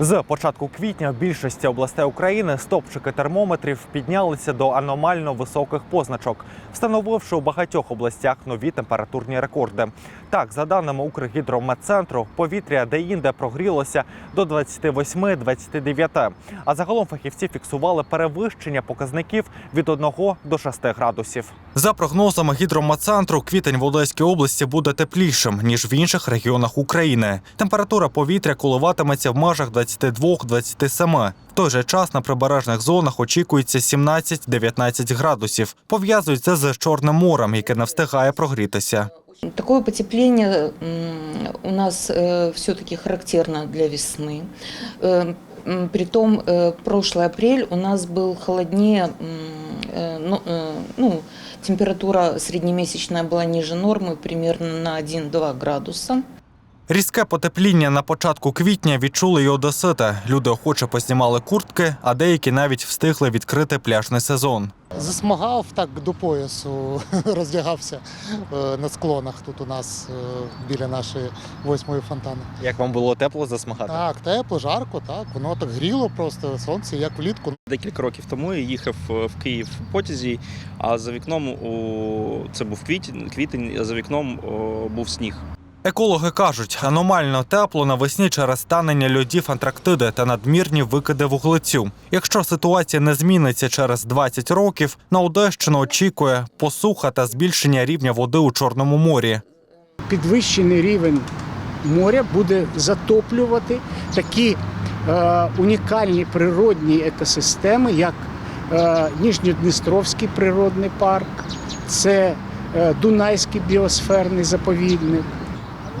З початку квітня в більшості областей України стопчики термометрів піднялися до аномально високих позначок, встановивши у багатьох областях нові температурні рекорди. Так, за даними Укргідрометцентру, повітря деінде прогрілося до 28-29. А загалом фахівці фіксували перевищення показників від 1 до 6 градусів. За прогнозами гідрометцентру, квітень в Одеській області буде теплішим ніж в інших регіонах України. Температура повітря коливатиметься в межах 22-27. В той же час на прибережних зонах очікується 17-19 градусів. Пов'язують це з Чорним морем, яке не встигає прогрітися. Такое потепление м, у нас все-таки характерно для весны. Э, м, Притом э, прошлый апрель у нас был холоднее, м, э, ну, э, ну, температура среднемесячная была ниже нормы примерно на 1-2 градуса. Різке потепління на початку квітня відчули й одесити. Люди охоче познімали куртки, а деякі навіть встигли відкрити пляжний сезон. Засмагав так до поясу, роздягався е, на склонах тут у нас е, біля нашої восьмої фонтани. Як вам було тепло засмагати? Так, тепло, жарко, так. Воно так гріло просто сонце, як влітку. Декілька років тому я їхав е, в Київ в потязі, а за вікном у це був квітень, квітень, а за вікном був сніг. Екологи кажуть, аномально тепло навесні через станення льодів Антарктиди та надмірні викиди вуглецю. Якщо ситуація не зміниться через 20 років, на Одещину очікує посуха та збільшення рівня води у Чорному морі. підвищений рівень моря буде затоплювати такі е, унікальні природні екосистеми, як е, Ніжньодністровський природний парк, це е, Дунайський біосферний заповідник.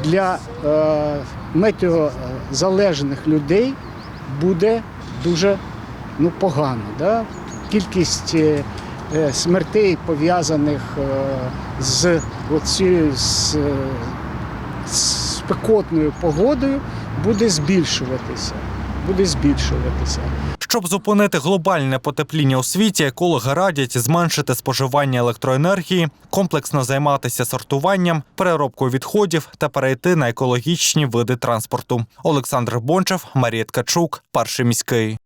Для е, метеозалежних людей буде дуже ну, погано. Да? Кількість е, е, смертей пов'язаних з оцією з, з спекотною погодою буде збільшуватися. Буде збільшуватися. Щоб зупинити глобальне потепління у світі, екологи радять зменшити споживання електроенергії, комплексно займатися сортуванням, переробкою відходів та перейти на екологічні види транспорту. Олександр Бончев, Марія Ткачук, перший міський.